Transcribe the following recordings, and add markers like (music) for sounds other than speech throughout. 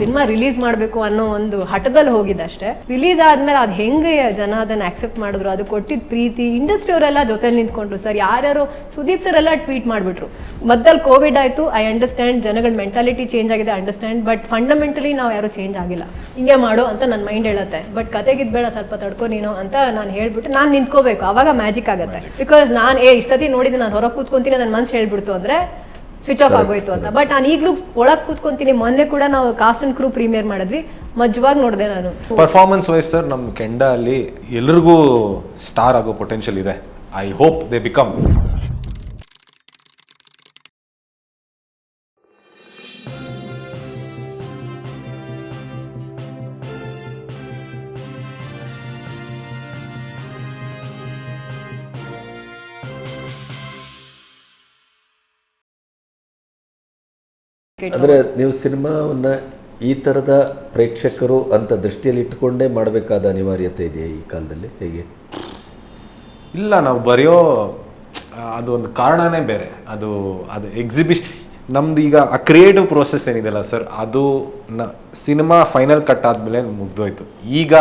Cinema release ಮಾಡಬೇಕು ಅನ್ನೋ ಒಂದು ಹಠದಲ್ಲಿ ಹೋಗಿದ್ದಷ್ಟೇ. ರಿಲೀಸ್ ಆದ್ಮೇಲೆ ಅದು ಹೆಂಗೆ ಜನ ಅದನ್ನ ಆಕ್ಸೆಪ್ಟ್ ಮಾಡಿದ್ರು, ಅದು ಕೊಟ್ಟಿದ್ದ ಪ್ರೀತಿ ಇಂಡಸ್ಟ್ರಿ ಅವರೆಲ್ಲ ಜೊತೆಲಿ ನಿಂತ್ಕೊಂಡ್ರು ಸರ್. ಯಾರ್ಯಾರು ಸುದೀಪ್ ಸರ್ ಎಲ್ಲ ಟ್ವೀಟ್ ಮಾಡಿಬಿಟ್ರು. ಮದ್ದಲ್ಲಿ ಕೋವಿಡ್ ಆಯ್ತು ಐ ಅಂಡರ್ಸ್ಟ್ಯಾಂಡ್ ಜನಗಳ ಮೆಂಟಾಲಿಟಿ ಚೇಂಜ್ ಆಗಿದೆ ಅಂಡರ್ಸ್ಟ್ಯಾಂಡ್ ಬಟ್ ಫಂಡಮೆಂಟಲಿ ನಾವು ಯಾರು ಚೇಂಜ್ ಆಗಿಲ್ಲ. ಹಿಂಗೆ ಮಾಡು ಅಂತ ನನ್ನ ಮೈಂಡ್ ಹೇಳುತ್ತೆ. ಬಟ್ ಕತೆಗಿದ್ ಬೇಡ ಸ್ವಲ್ಪ ತಡ್ಕೊ ನೀನು ಅಂತ ನಾನು ಹೇಳ್ಬಿಟ್ಟು ನಾನು ನಿಂತ್ಕೋಬೇಕು. ಅವಾಗ ಮ್ಯಾಜಿಕ್ ಆಗುತ್ತೆ. ಬಿಕಾಸ್ ನಾನು, ಏ ಇಷ್ಟತಿ ನೋಡಿದ್ರೆ ನಾನು ಹೊರಗೆ ಕೂತ್ಕೊಂತೀನಿ ನನ್ನ ಮನ್ಸು ಹೇಳ್ಬಿಡ್ತು ಅಂದ್ರೆ ಸ್ವಿಚ್ ಆಫ್ ಆಗೋಯ್ತು ಅಂತ. ಬಟ್ ನಾನು ಈಗಲೂ ಒಳಗೆ ಕೂತ್ಕೊಂತೀನಿ. ಮೊನ್ನೆ ಕೂಡ ನಾವು ಕಾಸ್ಟ್ ಅಂಡ್ ಕ್ರೂ ಪ್ರೀಮಿಯರ್ ಮಾಡಿದ್ವಿ. ಮಜ್ವಾಗಿ ನೋಡಿದೆ ನಾನು. ಪರ್ಫಾರ್ಮೆನ್ಸ್ ವೈಸ್ ಸರ್ ನಮ್ಮ ಕೆಂಡ ಅಲ್ಲಿ ಎಲ್ರಿಗೂ ಸ್ಟಾರ್ ಆಗೋ ಪೊಟೆನ್ಷಿಯಲ್ ಇದೆ. ಐ ಹೋಪ್ ದೇ ಬಿಕಮ್ ಅಂದರೆ ನೀವು ಸಿನಿಮಾವನ್ನ ಈ ತರದ ಪ್ರೇಕ್ಷಕರು ಅಂತ ದೃಷ್ಟಿಯಲ್ಲಿ ಇಟ್ಟುಕೊಂಡೇ ಮಾಡಬೇಕಾದ ಅನಿವಾರ್ಯತೆ ಇದೆಯಾ ಈ ಕಾಲದಲ್ಲಿ? ಹೇಗೆ? ಇಲ್ಲ ನಾವು ಬರೆಯೋ ಅದು ಒಂದು ಕಾರಣನೇ ಬೇರೆ. ಅದು ಅದು ಎಕ್ಸಿಬಿಷ್ ನಮ್ದು ಈಗ ಆ ಕ್ರಿಯೇಟಿವ್ ಪ್ರೋಸೆಸ್ ಏನಿದೆಯಲ್ಲ ಸರ್ ಅದು ನ ಸಿನಿಮಾ ಫೈನಲ್ ಕಟ್ ಆದಮೇಲೆ ಮುಗ್ದೋಯ್ತು. ಈಗ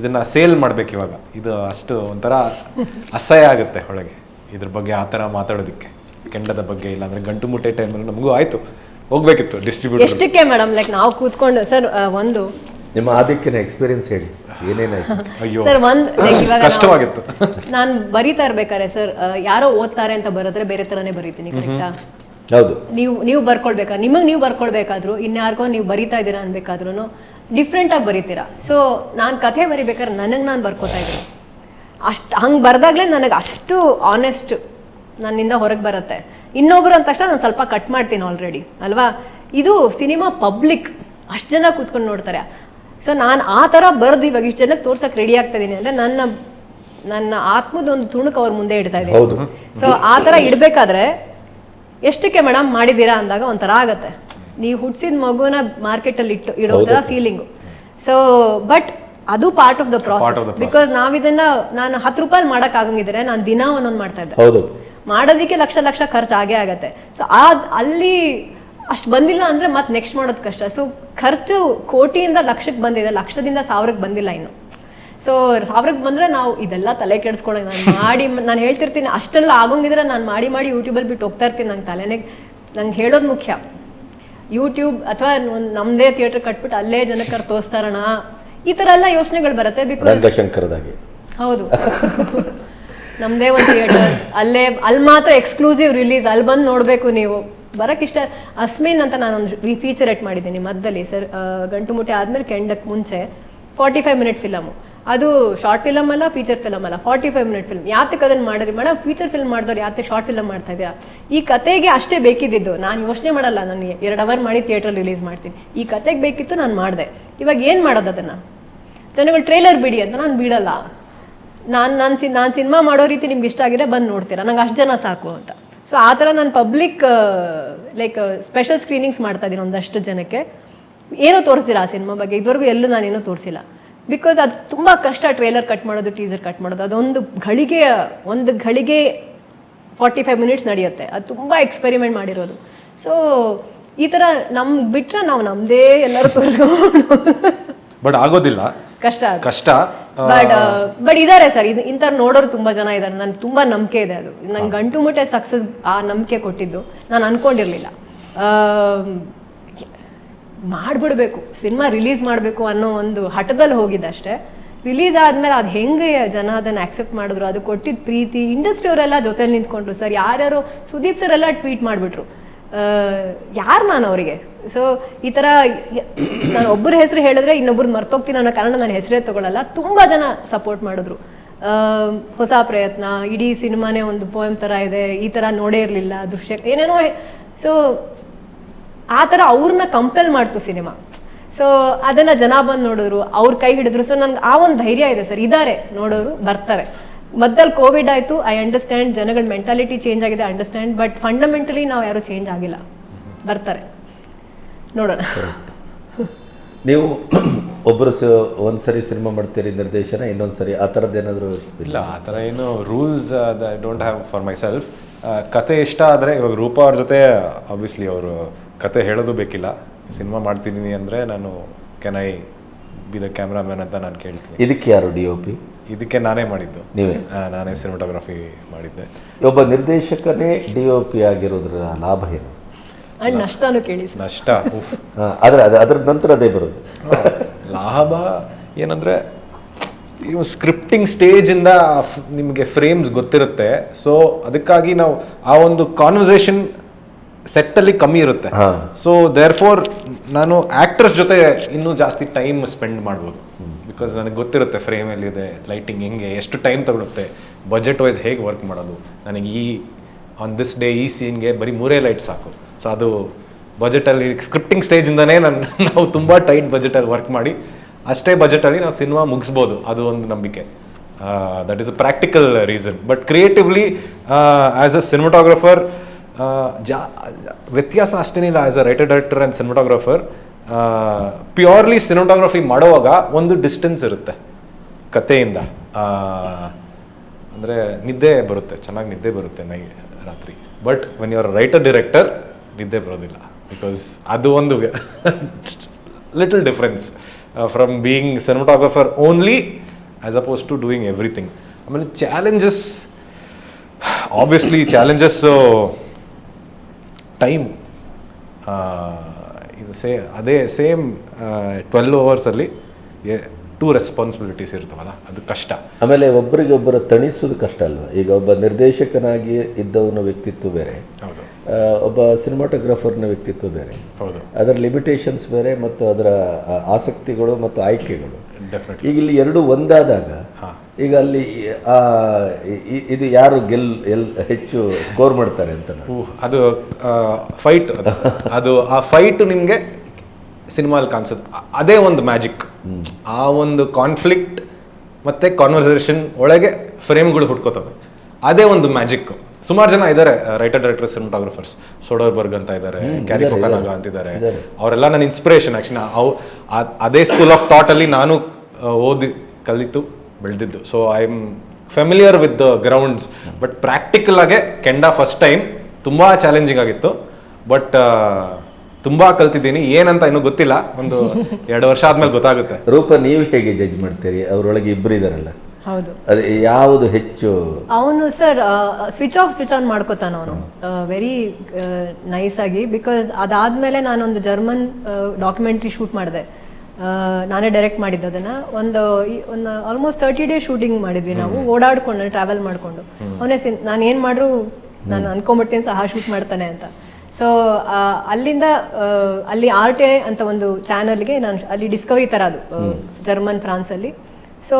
ಇದನ್ನ ಸೇಲ್ ಮಾಡ್ಬೇಕು ಇವಾಗ. ಇದು ಅಷ್ಟು ಒಂಥರ ಅಸಹ್ಯ ಆಗುತ್ತೆ ಒಳಗೆ ಇದ್ರ ಬಗ್ಗೆ ಆ ಥರ ಮಾತಾಡೋದಕ್ಕೆ. ಕೆಂಡದ ಬಗ್ಗೆ ಇಲ್ಲಾಂದ್ರೆ ಗಂಟು ಮುಟ್ಟೆ ಟೈಮಲ್ಲಿ ನಮಗೂ ಆಯ್ತು. ಹೋಗ್ಬೇಕಿತ್ತು ಡಿಸ್ಟ್ರಿಬ್ಯೂಟರ್ ಎಷ್ಟಕ್ಕೆ ಮೇಡಮ್ ಲೈಕ್ ನಾವು ಕೂತ್ಕೊಂಡು ಸರ್ ಒಂದು ನಿಮ್ಮ ಆದಿಕ್ಕಿನ ಎಕ್ಸ್ಪೀರಿಯನ್ಸ್ ಹೇಳಿ ಏನೇನಾಯ್ತು? ಅಯ್ಯೋ ಸರ್ ಒಂದು (coughs) ಇವಾಗ ಕಷ್ಟವಾಗಿತ್ತು. ನಾನ್ ಬರೀತಾ ಇರ್ಬೇಕಾರೆ ಸರ್ ಯಾರೋ ಓದ್ತಾರೆ ಅಂತ ಬರೋದ್ರೆ ಬೇರೆ ತರನೇ ಬರೀತೀನಿ ಕರೆಕ್ಟಾ ಹೌದು. ನೀವು ನೀವು ಬರ್ಕೊಳ್ಬೇಕಾ ನಿಮಗೆ ನೀವು ಬರ್ಕೊಳ್ಬೇಕಾದ್ರು ಇನ್ಯಾರಿಗೋ ನೀವು ಬರಿತಾ ಇದ್ದೀರಾ ಅನ್ಬೇಕಾದ್ರೂ ಡಿಫ್ರೆಂಟ್ ಆಗಿ ಬರೀತೀರಾ. ಸೊ ನಾನು ಕಥೆ ಬರಿಬೇಕಾದ್ರೆ ನನಗೆ ನಾನು ಬರ್ಕೋತಾ ಇದ್ದೀನಿ. ಅಷ್ಟು ಹಂಗೆ ಬರ್ದಾಗ್ಲೇ ನನಗೆ ಅಷ್ಟು ಆನೆಸ್ಟ್ ನನ್ನಿಂದ ಹೊರಗೆ ಬರುತ್ತೆ. ಇನ್ನೊಬ್ರು ಅಂದ ತಕ್ಷಣ ನಾನು ಸ್ವಲ್ಪ ಕಟ್ ಮಾಡ್ತೀನಿ ಆಲ್ರೆಡಿ ಅಲ್ವಾ? ಇದು ಸಿನಿಮಾ ಪಬ್ಲಿಕ್ ಅಷ್ಟು ಜನ ಕೂತ್ಕೊಂಡು ನೋಡ್ತಾರೆ. ಸೊ ನಾನು ಆ ಥರ ಬರೆದು ಇವಾಗ ಇಷ್ಟು ಜನಕ್ಕೆ ತೋರ್ಸಕ್ಕೆ ರೆಡಿ ಆಗ್ತಾ ಇದ್ದೀನಿ ಅಂದರೆ ನನ್ನ ನನ್ನ ಆತ್ಮದ ಒಂದು ತುಣುಕು ಅವ್ರ ಮುಂದೆ ಇಡ್ತಾ ಇದ್ದೀನಿ ಹೌದು. ಸೊ ಆ ಥರ ಇಡಬೇಕಾದ್ರೆ ಎಷ್ಟಕ್ಕೆ ಮೇಡಮ್ ಮಾಡಿದ್ದೀರಾ ಅಂದಾಗ ಒಂಥರ ಆಗತ್ತೆ. ನೀವು ಹುಟ್ಟಿಸಿದ ಮಗುನ ಮಾರ್ಕೆಟಲ್ಲಿ ಇಟ್ಟು ಇಡೋ ಥರ ಫೀಲಿಂಗು ಸೊ ಬಟ್ ಅದು part of the process because ನಾವಿದನ್ನ ನಾನು ಹತ್ತು ರೂಪಾಯಿ ಮಾಡಕ್ ಆಗಂಗಿದ್ರೆ ನಾನು ದಿನ ಒಂದೊಂದು ಮಾಡ್ತಾ ಇದ್ದೆ. ಮಾಡೋದಕ್ಕೆ ಲಕ್ಷ ಲಕ್ಷ ಖರ್ಚು ಆಗೇ ಆಗತ್ತೆ. ಸೊ ಆ ಅಲ್ಲಿ ಅಷ್ಟು ಬಂದಿಲ್ಲ ಅಂದ್ರೆ ಮತ್ತೆ ನೆಕ್ಸ್ಟ್ ಮಾಡೋದು ಕಷ್ಟ. ಸೊ ಖರ್ಚು ಕೋಟಿಯಿಂದ ಲಕ್ಷಕ್ಕೆ ಬಂದಿದೆ ಲಕ್ಷದಿಂದ ಸಾವಿರಕ್ಕೆ ಬಂದಿಲ್ಲ ಇನ್ನು. ಸೊ ಸಾವಿರಕ್ಕೆ ಬಂದ್ರೆ ನಾವು ಇದೆಲ್ಲ ತಲೆ ಕೆಡಿಸ್ಕೊಳ್ಳೋದು ನಾನು ಮಾಡಿ ನಾನು ಹೇಳ್ತಿರ್ತೀನಿ ಅಷ್ಟೆಲ್ಲ ಆಗೋಂಗಿದ್ರೆ ನಾನು ಮಾಡಿ ಮಾಡಿ ಯೂಟ್ಯೂಬಲ್ಲಿ ಬಿಟ್ಟು ಹೋಗ್ತಾ ಇರ್ತೀನಿ ನಂಗೆ ತಲೆನೇ ನಂಗೆ ಹೇಳೋದು ಮುಖ್ಯ. ಯೂಟ್ಯೂಬ್ ಅಥವಾ ಒಂದು ನಮ್ಮದೇ ಥಿಯೇಟರ್ ಕಟ್ಬಿಟ್ಟು ಅಲ್ಲೇ ಜನಕ್ಕೆ ತೋರಿಸ್ತಾರಣ ಈ ಥರ ಎಲ್ಲ ಯೋಚನೆಗಳು ಬರುತ್ತೆ ಬಿಕಾಸ್ ಹೌದು. ನಮ್ದೇ ಒಂದು ಥಿಯೇಟರ್ ಅಲ್ಲೇ ಅಲ್ಲಿ ಮಾತ್ರ ಎಕ್ಸ್ಕ್ಲೂಸಿವ್ ರಿಲೀಸ್ ಅಲ್ಲಿ ಬಂದು ನೋಡಬೇಕು ನೀವು. ಬರಕ್ಕೆ ಇಷ್ಟ, ಅಸ್ಮಿನ್ ಅಂತ ನಾನೊಂದು ಫೀಚರ್ ಎಟ್ ಮಾಡಿದ್ದೀನಿ ಮದ್ದಲ್ಲಿ, ಸರ್ ಗಂಟು ಮುಟ್ಟೆ ಆದ್ಮೇಲೆ ಕೆಂಡಕ್ಕೆ ಮುಂಚೆ. ಫಾರ್ಟಿ ಫೈವ್ ಮಿನಿಟ್ ಫಿಲಮು ಅದು ಶಾರ್ಟ್ ಫಿಲಮ್ ಅಲ್ಲ ಫೀಚರ್ ಫಿಲಮ್ ಅಲ್ಲ ಫಾರ್ಟಿ ಫೈವ್ ಮಿನಿಟ್ ಫಿಲ್ಮ್ ಯಾತಕ್ಕೆ ಅದನ್ನು ಮಾಡಿದ್ರಿ? ಮೇಡಮ್ ಫೀಚರ್ ಫಿಲ್ಮ್ ಮಾಡಿದವ್ರು ಯಾತಕ್ಕೆ ಶಾರ್ಟ್ ಫಿಲಮ್ ಮಾಡ್ತಾ ಇದೆಯಾ ಈ ಕತೆಗೆ ಅಷ್ಟೇ ಬೇಕಿದ್ದಿದ್ದು. ನಾನು ಯೋಚನೆ ಮಾಡಲ್ಲ, ನಾನು ಎರಡು ಅವರ್ ಮಾಡಿ ಥಿಯೇಟರ್ ರಿಲೀಸ್ ಮಾಡ್ತೀನಿ. ಈ ಕತೆಗೆ ಬೇಕಿತ್ತು ನಾನು ಮಾಡಿದೆ. ಇವಾಗ ಏನು ಮಾಡೋದು ಅದನ್ನು? ಜನಗಳು ಟ್ರೇಲರ್ ಬಿಡಿ ಅಂತ ನಾನು ಬಿಡಲ್ಲ. ನಾನು ನಾನು ಸಿ ನಾನು ಸಿನಿಮಾ ಮಾಡೋ ರೀತಿ ನಿಮ್ಗೆ ಇಷ್ಟ ಆಗಿದೆ ಬಂದು ನೋಡ್ತೀರಾ? ನಂಗೆ ಅಷ್ಟು ಜನ ಸಾಕು ಅಂತ. ಸೊ ಆ ಥರ ನಾನು ಪಬ್ಲಿಕ್ ಲೈಕ್ ಸ್ಪೆಷಲ್ ಸ್ಕ್ರೀನಿಂಗ್ಸ್ ಮಾಡ್ತಾ ಇದ್ದೀನಿ ಒಂದಷ್ಟು ಜನಕ್ಕೆ. ಏನೂ ತೋರಿಸಿಲ್ಲ ಆ ಸಿನಿಮಾ ಬಗ್ಗೆ. ಇದುವರೆಗೂ ಎಲ್ಲೂ ನಾನೇನೂ ತೋರಿಸಿಲ್ಲ. ಬಿಕಾಸ್ ಅದು ತುಂಬ ಕಷ್ಟ ಟ್ರೇಲರ್ ಕಟ್ ಮಾಡೋದು ಟೀಸರ್ ಕಟ್ ಮಾಡೋದು. ಅದೊಂದು ಗಳಿಗೆ ಒಂದು ಘಳಿಗೆ ಫಾರ್ಟಿ ಫೈವ್ ಮಿನಿಟ್ಸ್ ನಡೆಯುತ್ತೆ. ಅದು ತುಂಬ ಎಕ್ಸ್ಪೆರಿಮೆಂಟ್ ಮಾಡಿರೋದು. ಸೊ ಈ ಥರ ನಮ್ಗೆ ಬಿಟ್ಟರೆ ನಾವು ನಮ್ಮದೇ ಎಲ್ಲರೂ ತೋರಿಸ್ಕೊಂಡು ಬಟ್ ಆಗೋದಿಲ್ಲ. ಕಷ್ಟ ಅದು. ಕಷ್ಟ. ಬಟ್ ಬಟ್ ಇದಾರೆ ಸರ್ ಇದು ಇಂಥವ್ರು ನೋಡೋರು ತುಂಬಾ ಜನ ಇದ್ದಾರೆ ನನ್ಗೆ ತುಂಬಾ ನಂಬಿಕೆ ಇದೆ ಅದು. ನಂಗೆ ಗಂಟು ಮುಟ್ಟೆ ಸಕ್ಸಸ್ ಆ ನಂಬಿಕೆ ಕೊಟ್ಟಿದ್ದು ನಾನು ಅನ್ಕೊಂಡಿರ್ಲಿಲ್ಲ. ಮಾಡ್ಬಿಡ್ಬೇಕು ಸಿನಿಮಾ ರಿಲೀಸ್ ಮಾಡಬೇಕು ಅನ್ನೋ ಒಂದು ಹಠದಲ್ಲಿ ಹೋಗಿದ್ದಷ್ಟೇ ರಿಲೀಸ್ ಆದ್ಮೇಲೆ ಅದು ಹೆಂಗೆ ಜನ ಅದನ್ನ ಆಕ್ಸೆಪ್ಟ್ ಮಾಡಿದ್ರು ಅದು ಕೊಟ್ಟಿದ್ದ ಪ್ರೀತಿ ಇಂಡಸ್ಟ್ರಿ ಅವರೆಲ್ಲ ಜೊತೆಲಿ ನಿಂತ್ಕೊಂಡ್ರು ಸರ್. ಯಾರ್ಯಾರು ಸುದೀಪ್ ಸರ್ ಎಲ್ಲ ಟ್ವೀಟ್ ಮಾಡಿಬಿಟ್ರು. ಯಾರು ನಾನು ಅವರಿಗೆ? ಸೊ ಈ ಯ- ನಾನು ಒಬ್ಬರ ಹೆಸರು ಹೇಳಿದ್ರೆ ಇನ್ನೊಬ್ರದ್ದು ಮರ್ತೋಗ್ತೀನಿ ಅನ್ನೋ ಕಾರಣ ನಾನು ಹೆಸರೇ ತಗೊಳ್ಳಲ್ಲ ತುಂಬ ಜನ ಸಪೋರ್ಟ್ ಮಾಡಿದ್ರು. ಹೊಸ ಪ್ರಯತ್ನ, ಇಡೀ ಸಿನಿಮಾನೇ ಒಂದು ಪೋಯಮ್ ಥರ ಇದೆ, ಈ ಥರ ನೋಡೇ ಇರಲಿಲ್ಲ, ದೃಶ್ಯ ಏನೇನೋ ಸೊ ಆ ಥರ ಅವ್ರನ್ನ ಕಂಪೆಲ್ ಮಾಡ್ತು ಸಿನಿಮಾ. ಸೊ ಅದನ್ನ ಜನ ಬಂದು ನೋಡಿದ್ರು, ಅವ್ರ ಕೈ ಹಿಡಿದ್ರು. ಸೊ ನನ್ಗೆ ಆ ಒಂದು ಧೈರ್ಯ ಇದೆ ಸರ್. ಇದ್ದಾರೆ ನೋಡೋರು, ಬರ್ತಾರೆ. ಮಧ್ಯದಲ್ಲಿ ಕೋವಿಡ್ ಆಯಿತು ಐ ಅಂಡರ್ಸ್ಟ್ಯಾಂಡ್ ಜನಗಳ ಮೆಂಟಾಲಿಟಿ ಚೇಂಜ್ ಆಗಿದೆ ಅಂಡರ್ಸ್ಟ್ಯಾಂಡ್ ಬಟ್ ಫಂಡಮೆಂಟಲಿ ನಾವು ಯಾರು ಚೇಂಜ್ ಆಗಿಲ್ಲ. ಬರ್ತಾರೆ. ನೋಡೋಣ. ನೀವು ಒಬ್ಬರು ಒಂದ್ಸರಿ ಒಂದು ಸರಿ ಸಿನಿಮಾ ಮಾಡ್ತೀರಿ ನಿರ್ದೇಶನ ಇನ್ನೊಂದು ಸರಿ ಆ ಥರದ್ದು ಏನಾದರೂ ಇಲ್ಲ? ಆ ಥರ ಏನು rules I don't have for myself ಕತೆ ಇಷ್ಟ ಆದರೆ ಇವಾಗ ರೂಪಾ ಅವ್ರ ಜೊತೆ ಆಬ್ವಿಯಸ್ಲಿ ಅವರು ಕತೆ ಹೇಳೋದು ಬೇಕಿಲ್ಲ. ಸಿನಿಮಾ ಮಾಡ್ತಿದ್ದೀನಿ ಅಂದರೆ ನಾನು can I be the cameraman ಅಂತ ನಾನು ಕೇಳ್ತೀನಿ. ಇದಕ್ಕೆ ಯಾರು ಡಿ ಒ ಪಿ ಇದಕ್ಕೆ ನಾನೇ ಮಾಡಿದ್ದು. ನೀವೇ? ನಾನೇ ಸಿನಿಮಾಟೋಗ್ರಫಿ ಮಾಡಿದ್ದೆ. ಒಬ್ಬ ನಿರ್ದೇಶಕನೇ ಡಿ ಒ ಪಿ ಆಗಿರೋದ್ರ ಲಾಭ ಏನು? ಅಂಡ್ ನಷ್ಟನೂ ಕೇಳಿ ಸರ್. ನಷ್ಟ ಉಫ್. ಅದ್ರ ಅದ ಅದ್ರ ನಂತರ ಅದೇ ಬರೋದು. ಲಾಭ ಏನಂದರೆ ಇವು ಸ್ಕ್ರಿಪ್ಟಿಂಗ್ ಸ್ಟೇಜಿಂದ ನಿಮಗೆ ಫ್ರೇಮ್ಸ್ ಗೊತ್ತಿರುತ್ತೆ. ಸೊ ಅದಕ್ಕಾಗಿ ನಾವು ಆ ಒಂದು ಕಾನ್ವರ್ಸೇಷನ್ ಸೆಟ್ಟಲ್ಲಿ ಕಮ್ಮಿ ಇರುತ್ತೆ. ಹಾ. ಸೊ ದೇರ್ ಫೋರ್ ನಾನು ಆ್ಯಕ್ಟರ್ಸ್ ಜೊತೆ ಇನ್ನೂ ಜಾಸ್ತಿ ಟೈಮ್ ಸ್ಪೆಂಡ್ ಮಾಡ್ಬೋದು. ಬಿಕಾಸ್ ನನಗೆ ಗೊತ್ತಿರುತ್ತೆ ಫ್ರೇಮ್ ಎಲ್ಲಿದೆ ಲೈಟಿಂಗ್ ಹೆಂಗೆ, ಎಷ್ಟು ಟೈಮ್ ತಗೊಳುತ್ತೆ ಬಜೆಟ್ ವೈಸ್ ಹೇಗೆ ವರ್ಕ್ ಮಾಡೋದು. ನನಗೆ ಈ ಆನ್ ದಿಸ್ ಡೇ ಈ ಸೀನ್ಗೆ ಬರೀ ಮೂರೇ ಲೈಟ್ ಸಾಕು. ಸೊ ಅದು ಬಜೆಟಲ್ಲಿ ಸ್ಕ್ರಿಪ್ಟಿಂಗ್ ಸ್ಟೇಜಿಂದನೇ ನಾನು, ನಾವು ತುಂಬ ಟೈಟ್ ಬಜೆಟಲ್ಲಿ ವರ್ಕ್ ಮಾಡಿ, ಅಷ್ಟೇ ಬಜೆಟಲ್ಲಿ ನಾವು ಸಿನಿಮಾ ಮುಗಿಸ್ಬೋದು. ಅದು ಒಂದು ನಂಬಿಕೆ. That is a practical reason but creatively as a cinematographer ಜಾ, ವ್ಯತ್ಯಾಸ ಅಷ್ಟೇನಿಲ್ಲ. As a writer director and cinematographer purely cinematography ಮಾಡುವಾಗ ಒಂದು ಡಿಸ್ಟೆನ್ಸ್ ಇರುತ್ತೆ ಕಥೆಯಿಂದ. ಅಂದರೆ ನಿದ್ದೆ ಬರುತ್ತೆ, ಚೆನ್ನಾಗಿ ನಿದ್ದೆ ಬರುತ್ತೆ ನೈ, ರಾತ್ರಿ. But when your writer director ನಿದ್ದೆ ಬರೋದಿಲ್ಲ. ಬಿಕಾಸ್ ಅದು ಒಂದು little difference from being cinematographer only as opposed to doing everything ಆಮೇಲೆ challenges obviously challenges time say ಅದೇ ಸೇಮ್ ಟ್ವೆಲ್ವ್ ಅವರ್ಸಲ್ಲಿ ಟೂ ರೆಸ್ಪಾನ್ಸಿಬಿಲಿಟೀಸ್ ಇರ್ತವಲ್ಲ ಅದು ಕಷ್ಟ. ಆಮೇಲೆ ಒಬ್ಬರಿಗೊಬ್ಬರ ತಣಿಸೋದು ಕಷ್ಟ ಅಲ್ವಾ? ಈಗ ಒಬ್ಬ ನಿರ್ದೇಶಕನಾಗಿ ಇದ್ದವನ ವ್ಯಕ್ತಿತ್ವ ಬೇರೆ ಹೌದು. ಒಬ್ಬ ಸಿನಿಮಾಟೋಗ್ರಾಫರ್ನ ವ್ಯಕ್ತಿತ್ವ ಬೇರೆ. ಹೌದು. ಅದರ ಲಿಮಿಟೇಷನ್ಸ್ ಬೇರೆ ಮತ್ತು ಅದರ ಆಸಕ್ತಿಗಳು ಮತ್ತು ಆಯ್ಕೆಗಳು. ಡೆಫಿನೆಟ್ಲಿ ಈಗ ಇಲ್ಲಿ ಎರಡು ಒಂದಾದಾಗ ಹಾಂ. ಈಗ ಅಲ್ಲಿ ಇದು ಯಾರು ಗೆಲ್ ಎಲ್ ಹೆಚ್ಚು ಸ್ಕೋರ್ ಮಾಡ್ತಾರೆ ಅಂತ. ಅದು ಫೈಟ್ ಅದು ಆ ಫೈಟ್ ನಿಮಗೆ ಸಿನಿಮಾಲ್ ಕಾಣಿಸುತ್ತೆ. ಅದೇ ಒಂದು ಮ್ಯಾಜಿಕ್ ಆ ಒಂದು ಕಾನ್ಫ್ಲಿಕ್ಟ್ ಮತ್ತು ಕಾನ್ವರ್ಸೇಷನ್ ಒಳಗೆ ಫ್ರೇಮ್ಗಳು ಹುಡ್ಕೋತವೆ. ಅದೇ ಒಂದು ಮ್ಯಾಜಿಕ್ ಸುಮಾರು ಜನ ಇದ್ದಾರೆ ರೈಟರ್ ಡೈರೆಕ್ಟರ್ ಸಿನಿಮಾಟೋಗ್ರಫರ್ಸ್ ಸೋಡೋರ್ಬರ್ಗ್ ಅಂತ ಇದ್ದಾರೆ ಕ್ಯಾರಿ ಫೊಕಾನಾಗ ಅಂತಿದ್ದಾರೆ ಅವರೆಲ್ಲ ನನ್ನ ಇನ್ಸ್ಪಿರೇಷನ್ ಆ್ಯಕ್ಚುಲಿ ಅವು ಅದೇ ಸ್ಕೂಲ್ ಆಫ್ ಥಾಟಲ್ಲಿ ನಾನು ಓದಿ ಕಲಿತು ಬೆಳೆದಿದ್ದು. So I am familiar with the grounds but practical ಆಗೇ ಕೆಂಡ ಫಸ್ಟ್ ಟೈಮ್ ತುಂಬ ಚಾಲೆಂಜಿಂಗ್ ಆಗಿತ್ತು. ಬಟ್ ತುಂಬಾ ಕಲ್ತಿದ್ದೀನಿ. ಏನಂತ ಇನ್ನೂ ಗೊತ್ತಿಲ್ಲ. ಒಂದು (laughs) ಎರಡು ವರ್ಷ ಆದ್ಮೇಲೆ ಗೊತ್ತಾಗುತ್ತೆ. ರೂಪ ನೀವು ಹೇಗೆ ಜಡ್ಜ್ ಮಾಡ್ತೀರಿ? ಅವರೊಳಗೆ ಇಬ್ಬರು ಇದಾರಲ್ಲ. ಹೌದು. ಅದೇ ಯಾವುದು ಹೆಚ್ಚು? ಅವನು sir switch off switch on ಮಾಡ್ಕೋತಾನ ಅವನು. ವೆರಿ ನೈಸ್ ಆಗಿ ಬಿಕಾಸ್ ಅದಾದ್ಮೇಲೆ ನಾನೊಂದು ಜರ್ಮನ್ ಡಾಕ್ಯುಮೆಂಟ್ರಿ ಶೂಟ್ ಮಾಡಿದೆ. ನಾನೇ ಡೈರೆಕ್ಟ್ ಮಾಡಿದ್ದು ಅದನ್ನ. ಒಂದು ಈ- ಒಂದು ಆಲ್ಮೋಸ್ಟ್ ತರ್ಟಿ ಡೇ ಶೂಟಿಂಗ್ ಮಾಡಿದ್ವಿ ನಾವು. ಓಡಾಡ್ಕೊಂಡು ಟ್ರಾವೆಲ್ ಮಾಡಿಕೊಂಡು. ಅವನೇ ನಾನು ಏನು ಮಾಡ್ರು ನಾನು ಅನ್ಕೊಂಬಿಡ್ತೀನಿ ಸಹ ಶೂಟ್ ಮಾಡ್ತಾನೆ ಅಂತ. ಸೊ ಅಲ್ಲಿಂದ ಅಲ್ಲಿ ಆರ್ ಟಿ ಐ ಅಂತ ಒಂದು ಚಾನಲ್ಗೆ ನಾನು ಅಲ್ಲಿ ಡಿಸ್ಕವರಿ ಥರ ಅದು ಜರ್ಮನ್ ಫ್ರಾನ್ಸಲ್ಲಿ ಸೊ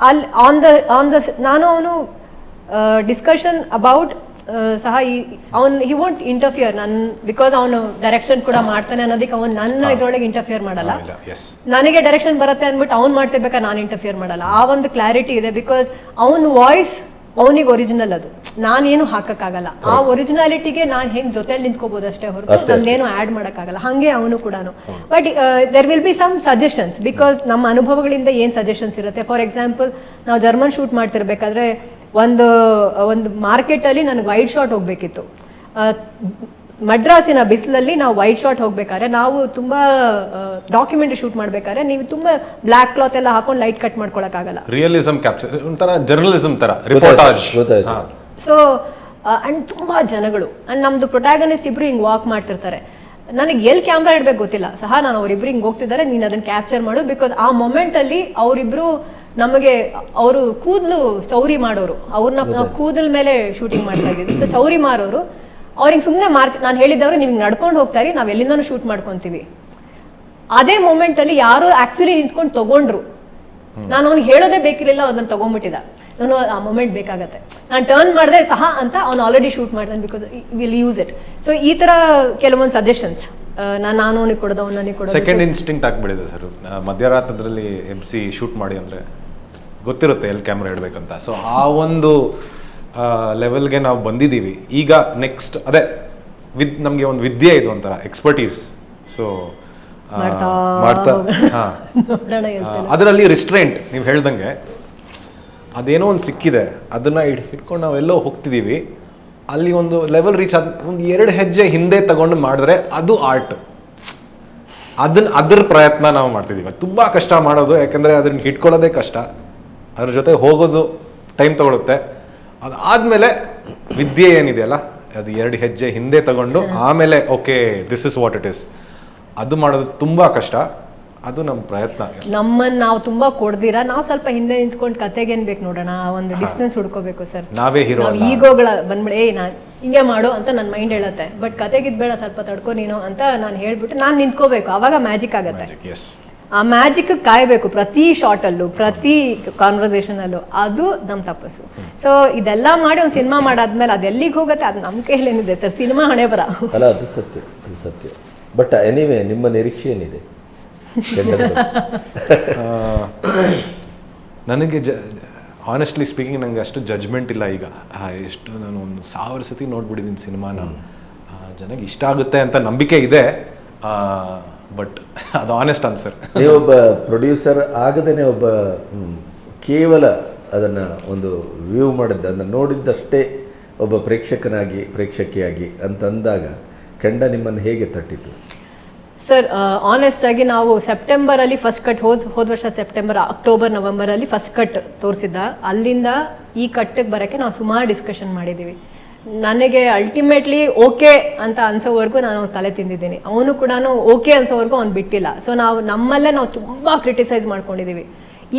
ಅಲ್ಲಿ ಆನ್ ದ ಆನ್ ದ ನಾನು ಅವನು ಡಿಸ್ಕಷನ್ ಅಬೌಟ್ ಸಹ ಈ ಅವ್ನು ಹಿ ವಾಂಟ್ ಇಂಟರ್ಫಿಯರ್ ನನ್ನ ಬಿಕಾಸ್ ಅವನು ಡೈರೆಕ್ಷನ್ ಕೂಡ ಮಾಡ್ತಾನೆ ಅನ್ನೋದಕ್ಕೆ ಅವನ್ ನನ್ನ ಇದ್ರೊಳಗೆ ಇಂಟರ್ಫಿಯರ್ ಮಾಡಲ್ಲ. ನನಗೆ ಡೈರೆಕ್ಷನ್ ಬರುತ್ತೆ ಅಂದ್ಬಿಟ್ಟು ಅವ್ನು ಮಾಡ್ತಿರ್ಬೇಕಾ ನಾನು ಇಂಟರ್ಫಿಯರ್ ಮಾಡಲ್ಲ. ಆ ಒಂದು ಕ್ಲಾರಿಟಿ ಇದೆ ಬಿಕಾಸ್ ಅವನ್ ವಾಯ್ಸ್ ಅವನಿಗೆ ಒರಿಜಿನಲ್ ಅದು. ನಾನೇನು ಹಾಕಕ್ಕಾಗಲ್ಲ. ಆ ಒರಿಜಿನಾಲಿಟಿಗೆ ನಾನು ಹೆಂಗ್ ಜೊತೆಲಿ ನಿಂತ್ಕೋಬಹುದು ಅಷ್ಟೇ ಹೊರತು ನಂದೇನು ಆ್ಯಡ್ ಮಾಡೋಕ್ಕಾಗಲ್ಲ. ಹಾಗೆ ಅವನು ಕೂಡ but there will be some suggestions because ನಮ್ಮ ಅನುಭವಗಳಿಂದ ಏನು ಸಜೆಷನ್ಸ್ ಇರುತ್ತೆ? ಫಾರ್ ಎಕ್ಸಾಂಪಲ್ ನಾವು ಜರ್ಮನ್ ಶೂಟ್ ಮಾಡ್ತಿರ್ಬೇಕಾದ್ರೆ ಒಂದು ಒಂದು ಮಾರ್ಕೆಟಲ್ಲಿ ನನಗೆ ವೈಟ್ ಶಾಟ್ ಹೋಗ್ಬೇಕಿತ್ತು. ಮಡ್ರಾಸಿನ ಬಿಸಿಲಲ್ಲಿ ನಾವು ವೈಟ್ ಶಾಟ್ ಹೋಗ್ಬೇಕಾದ್ರೆ ನಾವು ತುಂಬಾ ಡಾಕ್ಯುಮೆಂಟ್ ಶೂಟ್ ಮಾಡ್ಬೇಕಾದ್ರೆ ನೀವು ತುಂಬ ಬ್ಲ್ಯಾಕ್ ಕ್ಲಾತ್ ಎಲ್ಲ ಹಾಕೊಂಡು ಲೈಟ್ ಕಟ್ ಮಾಡ್ಕೊಳಕ್ಕಾಗಲ್ಲ. ರಿಯಲಿಸಮ್ ಕ್ಯಾಪ್ಚರ್ ಒಂಥರ ಜರ್ನಲಿಸಮ್ ತರ ರಿಪೋರ್ಟಾಜ್ ಗೊತ್ತಾಯ್ತು. ಸೊ ಅಂಡ್ ತುಂಬಾ ಜನಗಳು ಅಂಡ್ ನಮ್ದು ಪ್ರೊಟ್ಯಾಗನಿಸ್ಟ್ ಇಬ್ರು ಹಿಂಗ್ ವಾಕ್ ಮಾಡ್ತಿರ್ತಾರೆ. ನನಗೆ ಎಲ್ಲಿ ಕ್ಯಾಮ್ರಾ ಇಡ್ಬೇಕು ಗೊತ್ತಿಲ್ಲ. ಸಹ ನಾನು ಅವರಿಬ್ರು ಹಿಂಗ್ ಹೋಗ್ತಿದ್ದಾರೆ ನೀನು ಅದನ್ನ ಕ್ಯಾಪ್ಚರ್ ಮಾಡು ಬಿಕಾಸ್ ಆ ಮೊಮೆಂಟ್ ಅಲ್ಲಿ ಅವರಿಬ್ರು ನಮಗೆ ಅವರು ಕೂದಲು ಚೌರಿ ಮಾಡೋರು. ಅವ್ರನ್ನ ನಾವು ಕೂದಲ್ ಮೇಲೆ ಶೂಟಿಂಗ್ ಮಾಡ್ತಾ ಇದ್ದೀವಿ ಸೊ ಚೌರಿ ಮಾರೋರು. ಅವ್ರಿಗೆ ಸುಮ್ಮನೆ ಮಾರ್ಕ್ ನಾನು ಹೇಳಿದವ್ರೆ ನಿಮ್ಗೆ ನಡ್ಕೊಂಡು ಹೋಗ್ತಾರೆ ನಾವು ಎಲ್ಲಿಂದನೂ ಶೂಟ್ ಮಾಡ್ಕೊತೀವಿ. ಅದೇ ಮೂಮೆಂಟಲ್ಲಿ ಯಾರು ಆಕ್ಚುಲಿ ನಿಂತ್ಕೊಂಡು ತಗೊಂಡ್ರು. ನಾನು ಅವ್ನಿಗೆ ಹೇಳೋದೇ ಬೇಕಿರಲಿಲ್ಲ ಅದನ್ನ ತೊಗೊಂಡ್ಬಿಟ್ಟಿದ್ದ ನಾನು ಆ ಮೂಮೆಂಟ್ ಬೇಕಾಗತ್ತೆ. ನಾನು ಟರ್ನ್ ಮಾಡಿದ್ರೆ ಸಹ ಅಂತ ಅವ್ನು ಆಲ್ರೆಡಿ ಶೂಟ್ ಮಾಡ್ತಾನೆ because will use it so ಈ ತರ ಕೆಲವೊಂದು ಸಜೆಷನ್ಸ್ ನಾನು ನಾನು ಅವನಿಗೆ ಕೊಡೋದು ಅವ್ನು ನನಗೆ ಕೊಡೋದು. ಸೆಕೆಂಡ್ ಇನ್ಸ್ಟಿಂಕ್ಟ್ ಆಗಿಬಿಡಿದೆ ಸರ್. ಮಧ್ಯರಾತ್ರದಲ್ಲಿ ಎಬ್ಸಿ ಶೂಟ್ ಮಾಡಿ ಅಂದರೆ ಗೊತ್ತಿರುತ್ತೆ ಎಲ್ಲಿ ಕ್ಯಾಮ್ರಾ ಇಡಬೇಕಂತ. ಸೊ ಆ ಒಂದು ಲೆವೆಲ್ಗೆ ನಾವು ಬಂದಿದ್ದೀವಿ. ಈಗ ನೆಕ್ಸ್ಟ್ ಅದೇ ವಿದ್ ನಮಗೆ ಒಂದು ವಿದ್ಯೆ ಇದು ಒಂಥರ ಎಕ್ಸ್ಪರ್ಟೀಸ್ ಸೊ ಮಾಡ್ತಾ ಹಾಂ. ಅದರಲ್ಲಿ ರಿಸ್ಟ್ರೆಂಟ್ ನೀವು ಹೇಳ್ದಂಗೆ ಅದೇನೋ ಒಂದು ಸಿಕ್ಕಿದೆ. ಅದನ್ನ ಇಡ್ ಇಟ್ಕೊಂಡು ನಾವೆಲ್ಲೋ ಹೋಗ್ತಿದ್ದೀವಿ. ಅಲ್ಲಿ ಒಂದು ಲೆವೆಲ್ ರೀಚ್ ಆದ ಒಂದು ಎರಡು ಹೆಜ್ಜೆ ಹಿಂದೆ ತಗೊಂಡು ಮಾಡಿದ್ರೆ ಅದು ಆರ್ಟ್ ಅದನ್ನ ಅದ್ರ ಪ್ರಯತ್ನ ನಾವು ಮಾಡ್ತಿದ್ದೀವಿ. ತುಂಬ ಕಷ್ಟ ಮಾಡೋದು ಯಾಕಂದರೆ ಅದನ್ನ ಹಿಡ್ಕೊಳ್ಳೋದೇ ಕಷ್ಟ. ಅದ್ರ ಜೊತೆ ಹೋಗೋದು ಟೈಮ್ ತಗೊಳುತ್ತೆ. ಅದಾದಮೇಲೆ ವಿದ್ಯೆ ಏನಿದೆಯಲ್ಲ ಅದು ಎರಡು ಹೆಜ್ಜೆ ಹಿಂದೆ ತಗೊಂಡು ಆಮೇಲೆ okay this is what it is ಅದು ಮಾಡೋದು ತುಂಬ ಕಷ್ಟ. ಅದು ನಮ್ಮ ಪ್ರಯತ್ನ. ನಮ್ಮನ್ನ ನಾವು ತುಂಬಾ ಕೊಡ್ದಿರಾ? ನಾವು ಸ್ವಲ್ಪ ಹಿಂದೆ ನಿಂತ್ಕೊಂಡು ಕತೆಗೆ ಏನ್ ಬೇಕು ನೋಡೋಣ? ಆ ಒಂದು ಡಿಸ್ಟೆನ್ಸ್ ಹುಡ್ಕೋಬೇಕು ಸರ್ ನಾವೇ ಹೀರೋ ಈಗೋಗಳ ಬಂದ್ಬಿಡಿ ಏ ನಾನು ಹಿಂಗೆ ಮಾಡು ಅಂತ ನನ್ನ ಮೈಂಡ್ ಹೇಳುತ್ತೆ. ಬಟ್ ಕತೆಗಿದ್ ಬೇಡ ಸ್ವಲ್ಪ ತಡ್ಕೊ ನೀನು ಅಂತ ನಾನು ಹೇಳ್ಬಿಟ್ಟು ನಾನು ನಿಂತ್ಕೋಬೇಕು. ಅವಾಗ ಮ್ಯಾಜಿಕ್ ಆಗತ್ತೆ. ಎಸ್ ಆ ಮ್ಯಾಜಿಕ್ ಕಾಯಬೇಕು ಪ್ರತಿ ಶಾರ್ಟಲ್ಲೂ ಪ್ರತಿ ಕಾನ್ವರ್ಸೇಷನಲ್ಲೂ ಅದು ನಮ್ಮ ತಪಸ್ಸು. ಸೊ ಇದೆಲ್ಲ ಮಾಡಿ ಒಂದು ಸಿನಿಮಾ ಮಾಡಾದ್ಮೇಲೆ ಅದು ಎಲ್ಲಿಗೆ ಹೋಗುತ್ತೆ ಅದು ನಮ್ಮ ಕೈಲೇನಿದೆ ಏನಿದೆ ಸರ್. ಸಿನಿಮಾ ಹಣೆ ಬರ. ಅಲ್ಲ ಅದು ಸತ್ಯ ಅದು ಸತ್ಯ. ಬಟ್ ಎನಿವೆ ನಿಮ್ಮ ನಿರೀಕ್ಷೆ ಏನಿದೆ? (laughs) ನನಗೆ ಜ ಆನೆಸ್ಟ್ಲಿ ಸ್ಪೀಕಿಂಗ್ ನನಗೆ ಅಷ್ಟು ಜಜ್ಮೆಂಟ್ ಇಲ್ಲ ಈಗ. ಎಷ್ಟು ನಾನು ಒಂದು ಸಾವಿರ ಸತಿ ನೋಡ್ಬಿಟ್ಟಿದ್ದೀನಿ ಸಿನಿಮಾನ ಜನಕ್ಕೆ ಇಷ್ಟ ಆಗುತ್ತೆ ಅಂತ ನಂಬಿಕೆ ಇದೆ. ಬಟ್ ಅದು ಆನೆಸ್ಟ್ ಆನ್ಸರ್ ನೀವೊಬ್ಬ ಪ್ರೊಡ್ಯೂಸರ್ ಆಗದೇನೆ ಒಬ್ಬ ಕೇವಲ ಅದನ್ನು ಒಂದು ವ್ಯೂ ಮಾಡಿದ್ದ ಅದನ್ನು ನೋಡಿದ್ದಷ್ಟೇ ಒಬ್ಬ ಪ್ರೇಕ್ಷಕನಾಗಿ ಪ್ರೇಕ್ಷಕಿಯಾಗಿ ಅಂತ ಅಂದಾಗ ಕಂಡ ನಿಮ್ಮನ್ನು ಹೇಗೆ ತಟ್ಟಿತು? ಸರ್ ಆನೆಸ್ಟಾಗಿ ನಾವು ಸೆಪ್ಟೆಂಬರಲ್ಲಿ ಫಸ್ಟ್ ಕಟ್ ಹೋದ್ ಹೋದ ವರ್ಷ ಸೆಪ್ಟೆಂಬರ್ ಅಕ್ಟೋಬರ್ ನವೆಂಬರಲ್ಲಿ ಫಸ್ಟ್ ಕಟ್ ತೋರಿಸಿದ್ದ. ಅಲ್ಲಿಂದ ಈ ಕಟ್ಟಕ್ಕೆ ಬರೋಕ್ಕೆ ನಾವು ಸುಮಾರು ಡಿಸ್ಕಷನ್ ಮಾಡಿದ್ದೀವಿ. ನನಗೆ ಅಲ್ಟಿಮೇಟ್ಲಿ ಓಕೆ ಅಂತ ಅನ್ಸೋವರೆಗೂ ನಾನು ತಲೆ ತಿಂದಿದ್ದೀನಿ. ಅವನು ಕೂಡ ಓಕೆ ಅನ್ಸೋವರೆಗೂ ಅವ್ನು ಬಿಟ್ಟಿಲ್ಲ. ಸೊ ನಾವು ನಮ್ಮಲ್ಲೇ ನಾವು ತುಂಬ ಕ್ರಿಟಿಸೈಸ್ ಮಾಡ್ಕೊಂಡಿದ್ದೀವಿ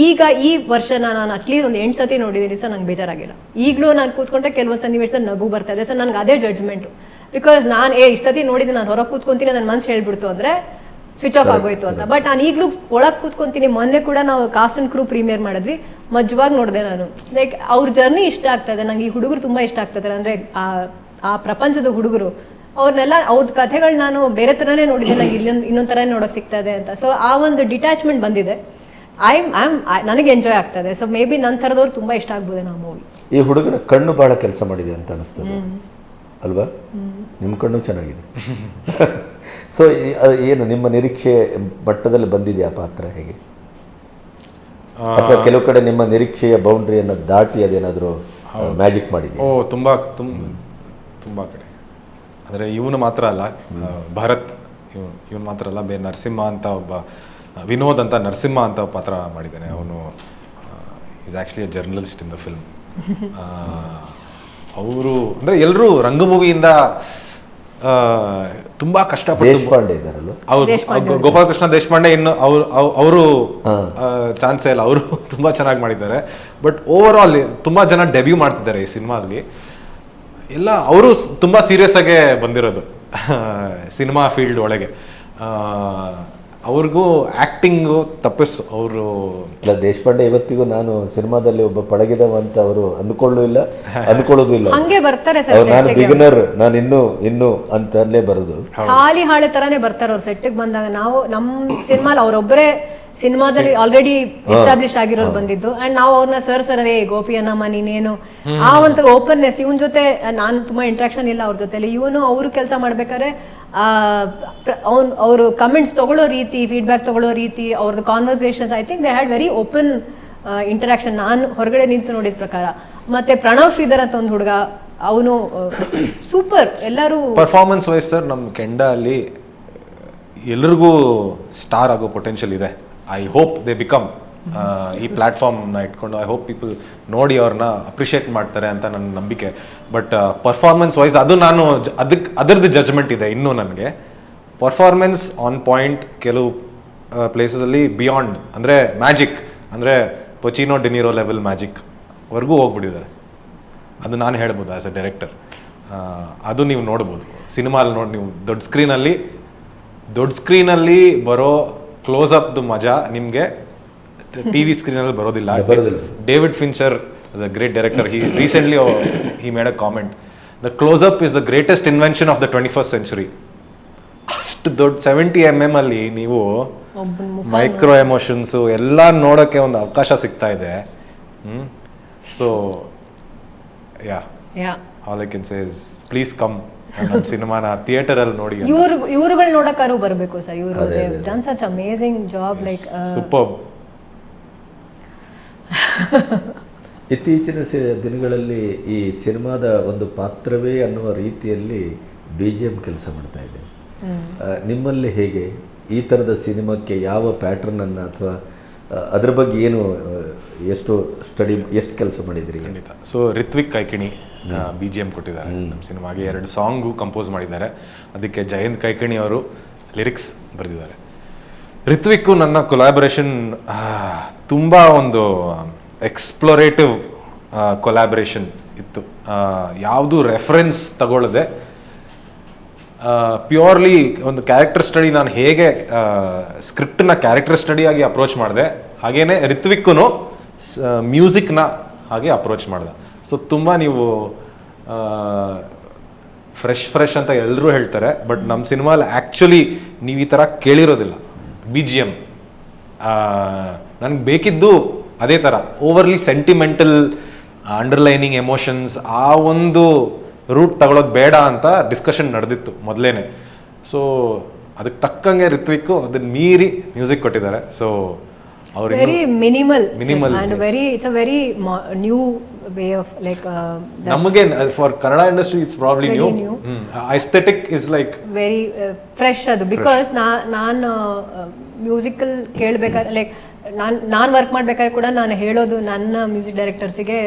ಈಗ ಈ ವರ್ಷನ ನಾನು ಅಟ್ಲೀಸ್ಟ್ ಒಂದು ಎಂಟು ಸತಿ ನೋಡಿದ್ದೀನಿ ಸರ್ ನಂಗೆ ಬೇಜಾರಾಗಿಲ್ಲ. ಈಗಲೂ ನಾನು ಕೂತ್ಕೊಂಡ್ರೆ ಕೆಲವೊಂದು ಸನ್ನಿವೇಶದಲ್ಲಿ ನಗು ಬರ್ತಾ ಇದೆ. ಸೊ ನನಗೆ ಅದೇ ಜಡ್ಜ್ಮೆಂಟು ಬಿಕಾಸ್ ನಾನು, ಏ ಇಷ್ಟತಿ ನೋಡಿದ್ರೆ ನಾನು ಹೊರಗೆ ಕೂತ್ಕೊಂತೀನಿ ನನ್ನ ಮನ್ಸು ಹೇಳ್ಬಿಡ್ತು ಅಂದ್ರೆ ಸ್ವಿಚ್ ಆಫ್ ಆಗೋಯ್ತು ಅಂತ. ಬಟ್ ನಾನು ಈಗಲೂ ಒಳಗೆ ಕೂತ್ಕೊಂತೀನಿ. ಮೊನ್ನೆ ಕೂಡ ನಾವು ಕಾಸ್ಟ್ ಅಂಡ್ ಕ್ರೂ ಪ್ರೀಮಿಯರ್ ಮಾಡಿದ್ವಿ. ಮಜ್ವಾಗಿ ನೋಡಿದೆ ನಾನು. ಲೈಕ್ ಅವ್ರ ಜರ್ನಿ ಇಷ್ಟ ಆಗ್ತದೆ ನಂಗೆ ಈ ಹುಡುಗರು ತುಂಬಾ ಇಷ್ಟ ಆಗ್ತದೆ ಅಂದ್ರೆ ಆ ಆ ಪ್ರಪಂಚದ ಹುಡುಗರು. ಅವ್ರನ್ನೆಲ್ಲ ಅವ್ರ ಕಥೆಗಳು ನಾನು ಬೇರೆ ಥರನೇ ನೋಡಿದ್ದೆ ನಂಗೆ ಇಲ್ಲೊಂದು ಇನ್ನೊಂದು ಥರ ನೋಡೋಕೆ ಸಿಗ್ತಾ ಇದೆ ಅಂತ. ಸೊ ಆ ಒಂದು ಡಿಟ್ಯಾಚ್ಮೆಂಟ್ ಬಂದಿದೆ. ಐ ಆಮ್ ನನಗೆ ಎಂಜಾಯ್ ಆಗ್ತದೆ ಸೊ ಮೇ ಬಿ ನನ್ನ ಥರದವ್ರು ತುಂಬ ಇಷ್ಟ ಆಗ್ಬೋದು ನಾವು ಮೂವಿ ಈ ಹುಡುಗನ ಕಣ್ಣು ಭಾಳ ಕೆಲಸ ಮಾಡಿದೆ ಅಂತ ಅನಿಸ್ತದೆ. ಅಲ್ವಾ? ನಿಮ್ಮ ಕಣ್ಣು ಚೆನ್ನಾಗಿದೆ. (laughs) ಸೊ ಏನು ನಿಮ್ಮ ನಿರೀಕ್ಷೆ ಮಟ್ಟದಲ್ಲಿ ಬಂದಿದೆಯಾ ಪಾತ್ರ ಹೇಗೆ? ಅಥವಾ ಕೆಲವು ಕಡೆ ನಿಮ್ಮ ನಿರೀಕ್ಷೆಯ ಬೌಂಡ್ರಿಯನ್ನು ದಾಟಿ ಅದೇನಾದರೂ ಮ್ಯಾಜಿಕ್ ಮಾಡಿದೆ ಓ ತುಂಬ ತುಂಬ ತುಂಬ ಕಡೆ. ಅಂದರೆ ಇವನು ಮಾತ್ರ ಅಲ್ಲ ಭರತ್ ಇವನು ಇವನು ಮಾತ್ರ ಅಲ್ಲ ಬೇ ನರಸಿಂಹ ಅಂತ ಒಬ್ಬ ವಿನೋದ್ ಅಂತ ನರಸಿಂಹ ಅಂತ ಪಾತ್ರ ಮಾಡಿದ್ದಾನೆ. ಅವನು is actually a journalist in the film ಅವರು ಅಂದರೆ ಎಲ್ಲರೂ ರಂಗಭೂಮಿಯಿಂದ ತುಂಬಾ ಕಷ್ಟಪಟ್ಟು ದೇಶಪಾಂಡೆ ಅವ್ರು ಗೋಪಾಲಕೃಷ್ಣ ದೇಶಪಾಂಡೆ ಇನ್ನು ಅವ್ರು ಅವರು ಚಾನ್ಸೇ ಇಲ್ಲ. ಅವರು (laughs) ತುಂಬಾ ಚೆನ್ನಾಗಿ ಮಾಡಿದ್ದಾರೆ. ಬಟ್ ಓವರ್ ಆಲ್ ತುಂಬಾ ಜನ ಡೆಬ್ಯೂ ಮಾಡ್ತಿದ್ದಾರೆ ಈ ಸಿನಿಮಾದಲ್ಲಿ. ಎಲ್ಲ ಅವರು ತುಂಬಾ ಸೀರಿಯಸ್ ಆಗಿ ಬಂದಿರೋದು. (laughs) ಸಿನಿಮಾ ಫೀಲ್ಡ್ ಒಳಗೆ. ಆ, ಅವ್ರಿಗೂ ಆ್ಯಕ್ಟಿಂಗು ತಪ್ಪಿಸು ಅವರು ಇಲ್ಲ ದೇಶಪಾಂಡೆ ಇವತ್ತಿಗೂ ನಾನು ಸಿನಿಮಾದಲ್ಲಿ ಒಬ್ಬ ಪಳಗಿದವ ಅಂತ ಅವರು ಅಂದ್ಕೊಳ್ಳೂ ಇಲ್ಲ (laughs) ಅಂದ್ಕೊಳ್ಳೋದು ಇಲ್ಲ. ಹಂಗೆ ಬರ್ತಾರೆ ಸರ್ ಅವ್ರು ನಾನು ಬಿಗಿನರ್ ನಾನು ಇನ್ನು ಇನ್ನು ಅಂತ ಅಲ್ಲೇ ಬರೋದು ಖಾಲಿ ಹಾಳೆ ತರಾನೇ ಬರ್ತಾರೆ ಅವ್ರು ಸೆಟ್ಟಿಗೆ ಬಂದಾಗ. ನಾವು ನಮ್ಮ ಸಿನಿಮಾಲಿ ಅವರೊಬ್ಬರೇ ಸಿನಿಮಾದಲ್ಲಿ ಆಲ್ರೆಡಿ ಎಸ್ಟಾಬ್ಲಿಷ್ ಆಗಿರೋರು ಬಂದಿದ್ದು. ಅಂಡ್ ನಾವು ಅವ್ರನ್ನ ಸರ್ ಸರ್ ರೇ ಗೋಪಿ ಅನ್ನಮ್ಮ ನೀನೇನು? ಆ ಒಂಥರ ಓಪನ್ನೆಸ್ ಇವನ್ ಜೊತೆ ನಾನು ತುಂಬಾ ಇಂಟ್ರಾಕ್ಷನ್ ಇಲ್ಲ ಅವ್ರ ಜೊತೆಲಿ. ಇವನು ಅವರು ಕೆಲಸ ಮಾಡ್ಬೇಕಾದ್ರೆ ಅವ್ನು, ಅವರು ಕಮೆಂಟ್ಸ್ ತಗೊಳ್ಳೋ ರೀತಿ ಫೀಡ್ಬ್ಯಾಕ್ ತಗೊಳ್ಳೋ ರೀತಿ ಅವ್ರದ್ದು conversations I think they had very open interaction ನಾನು ಹೊರಗಡೆ ನಿಂತು ನೋಡಿದ ಪ್ರಕಾರ. ಮತ್ತೆ ಪ್ರಣವ್ ಶ್ರೀಧರ್ ಅಂತ ಒಂದು ಹುಡುಗ, ಅವನು ಸೂಪರ್ ಎಲ್ಲರೂ ಪರ್ಫಾರ್ಮೆನ್ಸ್ ವೈಸ್ ಸರ್ ನಮ್ಮ ಕೆಂಡ ಅಲ್ಲಿ, ಎಲ್ರಿಗೂ ಸ್ಟಾರ್ ಆಗೋ ಪೊಟೆನ್ಷಿಯಲ್ ಇದೆ. ಐ ಹೋಪ್ ದೇ ಬಿಕಮ್ ಈ ಪ್ಲ್ಯಾಟ್ಫಾರ್ಮ್ನ ಇಟ್ಕೊಂಡು ಐ ಹೋಪ್ ಪೀಪಲ್ ನೋಡಿ ಅವ್ರನ್ನ ಅಪ್ರಿಷಿಯೇಟ್ ಮಾಡ್ತಾರೆ ಅಂತ ನನ್ನ ನಂಬಿಕೆ. ಬಟ್ ಪರ್ಫಾರ್ಮೆನ್ಸ್ ವೈಸ್ ಅದು ನಾನು ಅದಕ್ಕೆ ಅದರದ್ದು ಜಜ್ಮೆಂಟ್ ಇದೆ ಇನ್ನೂ ನನಗೆ. ಪರ್ಫಾರ್ಮೆನ್ಸ್ ಆನ್ ಪಾಯಿಂಟ್ ಕೆಲವು ಪ್ಲೇಸಸಲ್ಲಿ ಬಿಯಾಂಡ್ ಅಂದರೆ ಮ್ಯಾಜಿಕ್ ಅಂದರೆ ಪೊಚಿನೋ ಡಿನಿರೋ ಲೆವೆಲ್ ಮ್ಯಾಜಿಕ್ ವರ್ಗೂ ಹೋಗ್ಬಿಟ್ಟಿದ್ದಾರೆ. ಅದು ನಾನು ಹೇಳ್ಬೋದು ಆ್ಯಸ್ ಎ ಡೈರೆಕ್ಟರ್ ಅದು ನೀವು ನೋಡ್ಬೋದು. ಸಿನಿಮಾಲ್ಲಿ ನೋಡಿ ನೀವು, ದೊಡ್ಡ ಸ್ಕ್ರೀನಲ್ಲಿ ದೊಡ್ಡ ಸ್ಕ್ರೀನಲ್ಲಿ ಬರೋ ಕ್ಲೋಸ್ ಅಪ್ದು ಮಜಾ ನಿಮಗೆ ಟಿ ಸ್ಕ್ರೀನ್ ಸ್ಕ್ರೀನಲ್ಲಿ ಬರೋದಿಲ್ಲ. David Fincher is a great director he recently he made a comment the close up is the greatest invention of the twenty first century ಅಷ್ಟು ದೊಡ್ಡ ಸೆವೆಂಟಿ ಎಂ ಎಂ ಅಲ್ಲಿ ನೀವು ಮೈಕ್ರೋ ಎಮೋಷನ್ಸ್ ಎಲ್ಲ ನೋಡೋಕೆ ಒಂದು ಅವಕಾಶ ಸಿಗ್ತಾ ಇದೆ. So yeah yeah all I can says please come ನಮ್ಮ ಸಿನಿಮಾನ ಥಿಯೇಟರಲ್ಲಿ ನೋಡಿ ಇವರು ಇವ್ರುಗಳು ನೋಡಕ್ಕಾರು ಬರಬೇಕು ಸರ್. ಇವರು done such amazing job like super (laughs) ಇತ್ತೀಚಿನ ಸಿ ದಿನಗಳಲ್ಲಿ ಈ ಸಿನಿಮಾದ ಒಂದು ಪಾತ್ರವೇ ಅನ್ನುವ ರೀತಿಯಲ್ಲಿ ಬಿ ಜಿ ಎಂ ಕೆಲಸ ಮಾಡ್ತಾ ಇದೆ. ನಿಮ್ಮಲ್ಲಿ ಹೇಗೆ? ಈ ಥರದ ಸಿನಿಮಾಕ್ಕೆ ಯಾವ ಪ್ಯಾಟ್ರನನ್ನು ಅಥವಾ ಅದ್ರ ಬಗ್ಗೆ ಏನು ಎಷ್ಟು ಸ್ಟಡಿ ಎಷ್ಟು ಕೆಲಸ ಮಾಡಿದ್ರಿ ಖಂಡಿತ. So Ritwik Kaikini B G M ಕೊಟ್ಟಿದ್ದಾರೆ. ನಮ್ಮ ಸಿನಿಮಾಗೆ ಎರಡು ಸಾಂಗು ಕಂಪೋಸ್ ಮಾಡಿದ್ದಾರೆ. ಅದಕ್ಕೆ ಜಯಂತ್ ಕೈಕಿಣಿ ಅವರು ಲಿರಿಕ್ಸ್ ಬರೆದಿದ್ದಾರೆ. ರಿತ್ವಿಕ್ಕು ನನ್ನ ಕೊಲಾಬರೇಷನ್ ತುಂಬ ಒಂದು ಎಕ್ಸ್ಪ್ಲೊರೇಟಿವ್ ಕೊಲಾಬ್ರೇಷನ್ ಇತ್ತು. ಯಾವುದು ರೆಫರೆನ್ಸ್ ತಗೊಳ್ಳದೆ ಪ್ಯೂರ್ಲಿ ಒಂದು ಕ್ಯಾರೆಕ್ಟರ್ ಸ್ಟಡಿ ನಾನು ಹೇಗೆ ಸ್ಕ್ರಿಪ್ಟನ್ನ ಕ್ಯಾರೆಕ್ಟರ್ ಸ್ಟಡಿಯಾಗಿ ಅಪ್ರೋಚ್ ಮಾಡಿದೆ, ಹಾಗೇನೆ ರಿತ್ವಿಕ್ಕೂ ಮ್ಯೂಸಿಕ್ನ ಹಾಗೆ ಅಪ್ರೋಚ್ ಮಾಡಿದೆ. ಸೊ ತುಂಬ ನೀವು ಫ್ರೆಶ್ ಫ್ರೆಶ್ ಅಂತ ಎಲ್ಲರೂ ಹೇಳ್ತಾರೆ ಬಟ್ ನಮ್ಮ ಸಿನಿಮಾಲಿ ಆ್ಯಕ್ಚುಲಿ ನೀವು ಈ ಥರ ಕೇಳಿರೋದಿಲ್ಲ. ಬಿ ಜಿ ಎಂ ನನಗೆ ಬೇಕಿದ್ದು ಅದೇ ಥರ ಓವರ್ಲಿ ಸೆಂಟಿಮೆಂಟಲ್ ಅಂಡರ್ಲೈನಿಂಗ್ ಎಮೋಷನ್ಸ್ ಆ ಒಂದು ರೂಟ್ ತಗೊಳ್ಳೋದು ಬೇಡ ಅಂತ ಡಿಸ್ಕಷನ್ ನಡೆದಿತ್ತು ಮೊದಲೇನೆ. ಸೊ ಅದಕ್ಕೆ ತಕ್ಕಂಗೆ ರಿತ್ವಿಕ್ಕು ಅದನ್ನ ಮೀರಿ ಮ್ಯೂಸಿಕ್ ಕೊಟ್ಟಿದ್ದಾರೆ. ಸೊ ಅವ್ರು very minimal minimal and very it's a very new way of like ನಮಗೆ for Kannada industry it's probably new. Aesthetic is like very fresh ಅದು. ಬಿಕಾಸ್ ನಾನು ಮ್ಯೂಸಿಕಲ್ ಕೇಳಬೇಕಾದ್ರೆ ಲೈಕ್ ನಾನು ನಾನು ವರ್ಕ್ ಮಾಡಬೇಕಾದ್ರೆ ಕೂಡ ನಾನು ಹೇಳೋದು ನನ್ನ ಮ್ಯೂಸಿಕ್ ಡೈರೆಕ್ಟರ್ಸಿಗೆ